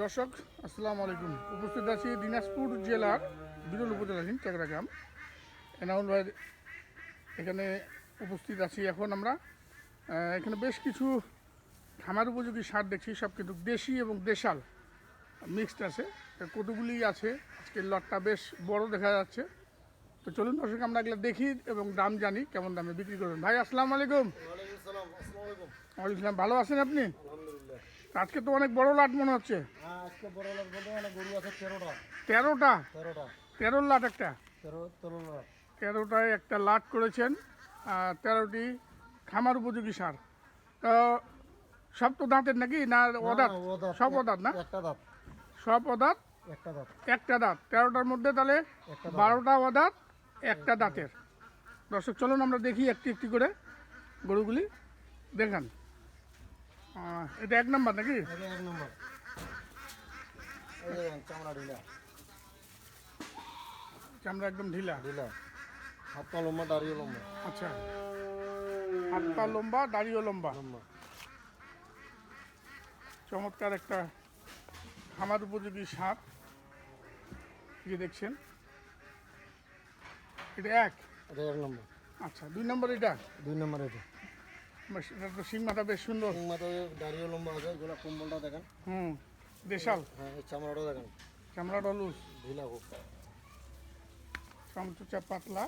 দর্শক আসসালামু আলাইকুম। উপস্থিত আছি দিনাজপুর জেলার বিরল উপজেলাধীন টেকরা গ্রাম এনাউল ভাই এখানে উপস্থিত আছি এখন আমরা। এখানে বেশ কিছু খামার উপযোগী সার দেখছি সব কিন্তু দেশি এবং দেশাল মিক্সড আছে। কতগুলি আছে? আজকে লটটা বেশ বড় দেখা যাচ্ছে। তো চলুন দর্শক আমরা এগুলো দেখি এবং দাম জানি কেমন দামে বিক্রি করবেন। ভাই আসসালামু আলাইকুম। ওয়ালাইকুম। আসসালাম ভালো আছেন আপনি? আজকে তো অনেক বড় লাট মনে হচ্ছে। হ্যাঁ আজকে বড় লাট বলতে গরু আছে তেরোটা। তেরোটা? তেরোটা। তেরো লাট একটা? তেরো তেরো লাট। তেরোটায় একটা লাট করেছেন তেরোটি খামার উপযোগী সার। তো সব তো দাঁতের নাকি না অদাঁত? সব অদাঁত না? একটা দাঁত। সব অদাঁত? একটা দাঁত। একটা দাঁত। তেরোটার মধ্যে তাহলে বারোটা অদাঁত একটা দাঁতের। দর্শক চলুন আমরা দেখি একটি একটি করে গরুগুলি। দেখান। এটা এক নাম্বার নাকি? এক নম্বর চামড়া ঢিলা চামড়া একদম ঢিলা। ঢিলা হাত পা লম্বা দাঁড়িয়ে লম্বা। আচ্ছা। হাত পা লম্বা দাড়িও লম্বা। লম্বা। চমৎকার একটা খামার উপযোগী সাপ। যে দেখছেন। এটা এক? এটা এক নম্বর। আচ্ছা দুই নম্বর এটা? দুই নম্বর এটা। সিং মাথা বেশ সুন্দর। মাথায় দাঁড়িয়ে লম্বা আছে এগুলো কম্বলটা দেখেন। হুম দেশাল হ্যাঁ চামড়াটা দেখেন। চামড়াটা লুজ। ঢিলা খুব। চামচুচা পাতলা।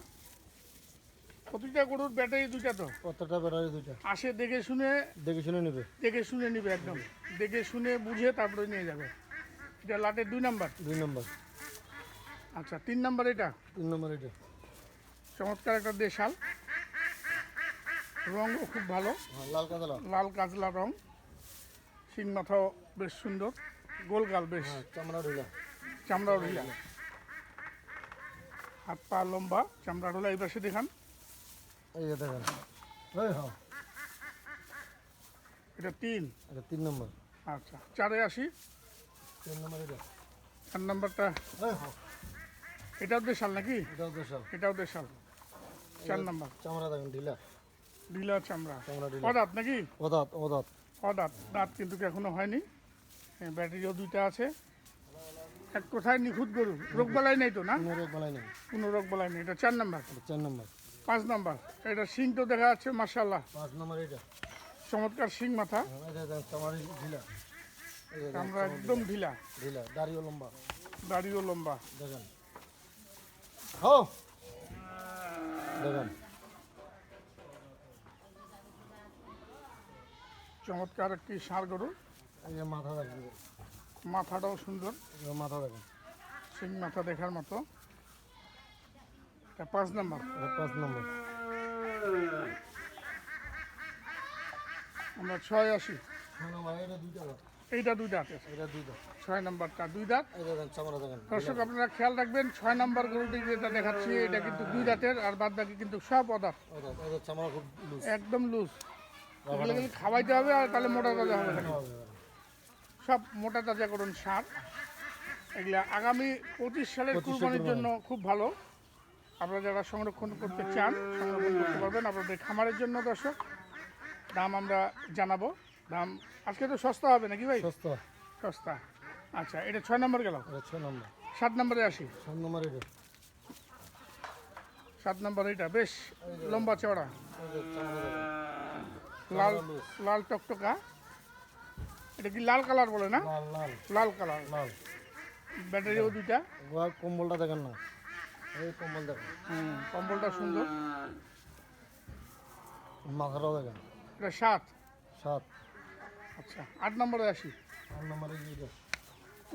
প্রতিটা গরুর ব্যাটারি দুইটা তো? প্রত্যেকটা ব্যাটারি দুইটা। আসে দেখে শুনে দেখে শুনে নেবে। দেখে শুনে নিবে একদম। দেখে শুনে বুঝে তারপরে নিয়ে যাবে। এটা লাটের দুই নাম্বার? দুই নম্বর। আচ্ছা তিন নাম্বার এটা? তিন নম্বর এটা। চমৎকার একটা দেশাল। রঙও খুব ভালো। লাল কাঁদা লাল কাজলা রং। শিং মাথাও বেশ সুন্দর। গোল গাল বেশ। হ্যাঁ চামড়া ঢিলা। চামড়াও ঢিলা। হাত পা লম্বা চামড়া ঢোলা এই পাশে দেখান। এই দেখেন। হ্যাঁ। এটা তিন? এটা তিন নম্বর। আচ্ছা চারে আসি। তিন নম্বর এটা। চার নাম্বারটা। হ্যাঁ। এটাও দেশাল নাকি? এটাও দেশাল। এটাও দেশাল। চার নাম্বার। চামড়া দেখেন ঢিলা। ঢিলা চামড়া। অদাঁত নাকি? ওদাত ওদাত অদাঁত। দাঁত কিন্তু এখনও হয়নি? হ্যাঁ, ব্যাটারিও দুইটা আছে। এক কোথায় নিখুঁত গরু। রোগ বালাই নেই তো না? রোগ বালাই নেই। কোনো রোগ বালাই নেই। এটা চার নাম্বার? চার নম্বর। পাঁচ নাম্বার। এটা শিং তো দেখা যাচ্ছে মার্শাল্লাহ পাঁচ নম্বর এটা। চমৎকার শিং মাথা। হ্যাঁ, ঢিলা। আমরা একদম ঢিলা। ঢিলা দাড়িও লম্বা। দাড়িও লম্বা। দেখেন। হো! দেখেন। চমৎকার একটি ষাঁড় গরু। মাথা দেখেন। মাথাটাও সুন্দর। মাথা দেখেন। শিং মাথা দেখার মতো। পাঁচ নাম্বার। পাঁচ নম্বর। আমরা ছয় আসি। দাঁত। এইটা দুই দাঁতের ছয় নাম্বারটা দুই দাঁত। এই দেখেন চামড়া দেখেন। দর্শক আপনারা খেয়াল রাখবেন ছয় নাম্বার গরুটি যেটা দেখাচ্ছি এটা কিন্তু দুই দাঁতের আর বাদ বাকি কিন্তু সব অদাঁত। একদম লুজ এগুলো কিন্তু খাওয়াইতে হবে আর তাহলে মোটা তাজা হবে সব মোটা তাজা করুন সার। এগুলা আগামী পঁচিশ সালের কুরবানির জন্য খুব ভালো। আপনারা যারা সংরক্ষণ করতে চান সংরক্ষণ করতে পারবেন আপনাদের খামারের জন্য দর্শক। দাম আমরা জানাব। দাম আজকে তো সস্তা হবে নাকি ভাই? সস্তা। সস্তা। আচ্ছা এটা ছয় নম্বর গেল? ছয় নম্বর। সাত নম্বরে আসি? সাত নম্বর এটা। সাত নম্বর এটা। বেশ লম্বা চওড়া এই যে চামড়া দেখেন লাল লাল টকটকা। এটা কি লাল কালার বলে না? লাল লাল। কালার। লাল। ব্যাটারিও দুইটা? কম্বলটা দেখেন না। এই কম্বল দেখেন। হুম কম্বলটা সুন্দর। মাথাটাও দেখেন। এটা সাত? সাত। আচ্ছা আট নম্বরে আসি? আট নম্বরে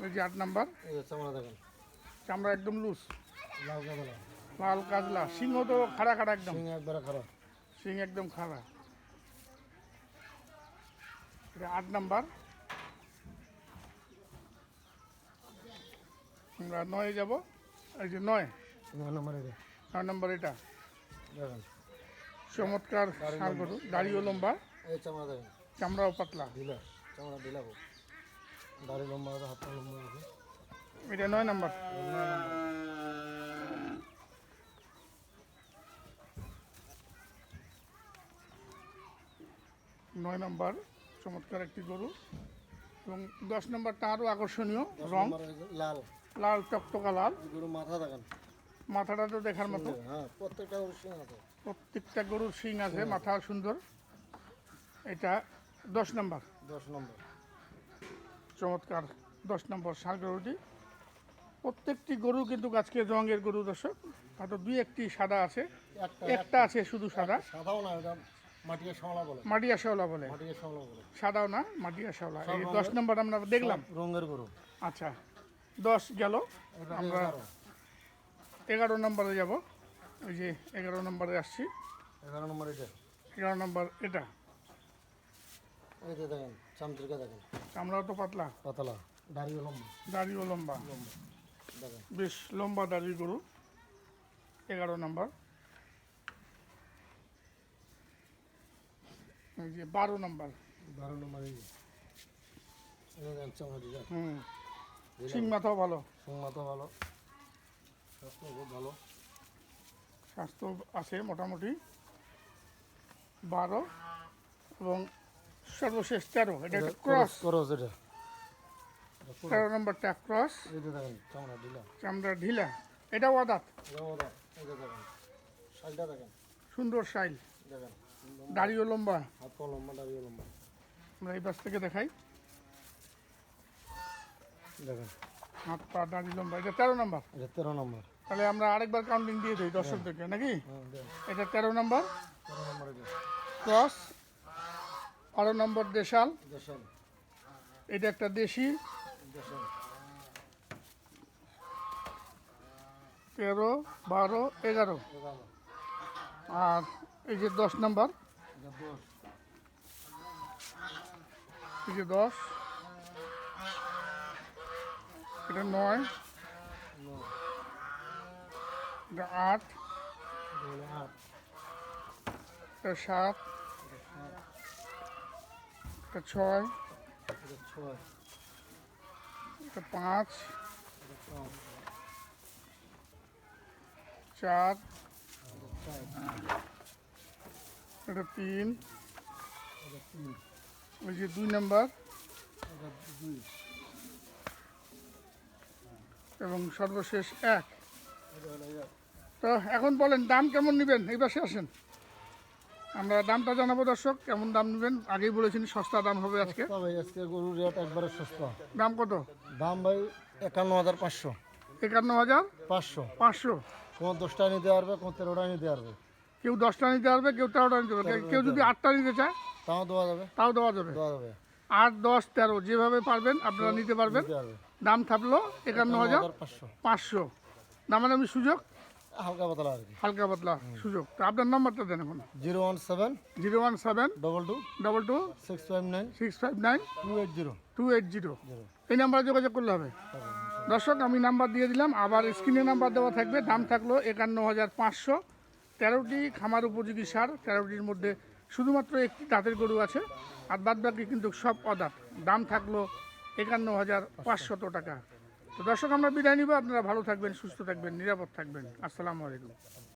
ওই যে আট নাম্বার। চামড়া দেখেন। চামড়া একদম লুজ। লাল কাঁদা লাল কাজলা। সিংহ তো খাড়া খাড়া একদম। সিং একবারে খারাপ সিং একদম খাড়া। এটা আট নাম্বার। আমরা নয়ে যাব। এই যে নয়। নয় নম্বর এটা। নয় নম্বর এটা। চমৎকার গরু দাড়িও লম্বা। চামড়াও পাতলা। ঢিলা চামড়া ঢিলা দাড়ি লম্বা হাত লম্বা এটা নয় নম্বর। নয় নম্বর। চমৎকার একটি গরু। এবং দশ নম্বরটা আরও আকর্ষণীয় রং। লাল। লাল চকচকা লাল। গরু মাথা দেখেন। মাথাটা তো দেখার মতো। হ্যাঁ প্রত্যেকটা গরুর শিং আছে। মাথা সুন্দর। এটা দশ নম্বর। দশ নম্বর। চমৎকার। দশ নম্বর ষাঁড় গরুটি। প্রত্যেকটি গরু কিন্তু আজকে রঙের গরু দর্শক। হয়তো দুই একটি সাদা আছে। একটা আছে শুধু সাদা। সাদাও না মাটিয়া শ্যাওলা বলে। মাটিয়া শ্যাওলা বলে। মাটিয়া শ্যাওলা বলে। সাদাও না মাটিয়া শ্যাওলা। এই দশ নম্বর আমরা দেখলাম। রঙের গরু। আচ্ছা দশ গেল। আমরা এগারো নম্বরে যাব। ওই যে এগারো নম্বরে আসছি। এগারো নম্বর এটা। এগারো নম্বর এটা। এই যে দেখেন চামচিকা দেখেন। আমরাও তো পাতলা। পাতলা। দাড়িও লম্বা। দাড়িও লম্বা। লম্বা বেশ লম্বা দাড়ির গরু। এগারো নম্বর। এই যে বারো নম্বর। বারো এই হুম। মাথাও ভালো। ভালো। স্বাস্থ্য খুব ভালো। স্বাস্থ্য আছে মোটামুটি। বারো এবং সর্বশেষ তেরো। এটা ক্রস করস এটা। তেরো নম্বরটা ক্রস চামড়া ঢিলা। চামড়া ঢিলা। যে দেখেন সুন্দর সাইল দেখেন। দাড়িও লম্বা? হাত পা লম্বা দাড়িও লম্বা। আমরা এই পাশ থেকে দেখাই। দেখেন। হাত পা দাড়ি লম্বা এটা তেরো নম্বর। এটা তেরো নম্বর। তাহলে আমরা আরেকবার কাউন্টিং দিয়ে দিই দর্শকদেরকে নাকি? হ্যাঁ এটা তেরো নম্বর। ক্রস। বারো নম্বর দেশাল। দেশাল। এটা একটা দেশি। তেরো বারো এগারো। আর এই যে দশ নম্বর। এই যে দশ। এটা নয়। আট। এটা সাত। এটা ছয়। এটা পাঁচ। চার। এটা তিন। ওই যে দুই নম্বর। এবং সর্বশেষ এক। তো এখন বলেন দাম কেমন নেবেন? এই পাশে আসেন। আমরা দামটা জানাব দর্শক। কেমন দাম নেবেন? আগেই বলেছেন সস্তা দাম হবে আজকে। ভাই আজকে গরুর রেট একবারে সস্তা। দাম কত? দাম ভাই একান্ন হাজার পাঁচশো। একান্ন হাজার পাঁচশো। পাঁচশো। কোন দশটা নিতে পারবে কোন তেরোটা নিতে পারবে কেউ দশটা নিতে পারবে কেউ তেরোটা নিতে পারবে। কেউ যদি আটটা নিতে চায় তাও দেওয়া যাবে। তাও দেওয়া যাবে। দেওয়া যাবে। আট দশ তেরো যেভাবে পারবেন আপনারা নিতে পারবেন। দাম থাকল একান্ন হাজার পাঁচশো। দামাদামি সুযোগ? হালকা পাতলা আর কি। হালকা পাতলা সুযোগ। তো আপনার নাম্বারটা দেন এখন। Zero one seven zero one seven double two double two six five nine six five nine two eight zero. Two eight zero. এই নাম্বারে যোগাযোগ করলে হবে। দর্শক আমি নাম্বার দিয়ে দিলাম। আবার স্ক্রিনে নাম্বার দেওয়া থাকবে। দাম থাকল একান্ন হাজার পাঁচশো। তেরোটি খামার উপযোগী সার, তেরোটির মধ্যে শুধুমাত্র একটি দাঁতের গরু আছে, আর বাদ বাকি কিন্তু সব অদাঁত। দাম থাকল একান্ন হাজার পাঁচশত টাকা। তো দর্শক, আমরা বিদায় নিব। আপনারা ভালো থাকবেন, সুস্থ থাকবেন, নিরাপদ থাকবেন। আসসালামু আলাইকুম।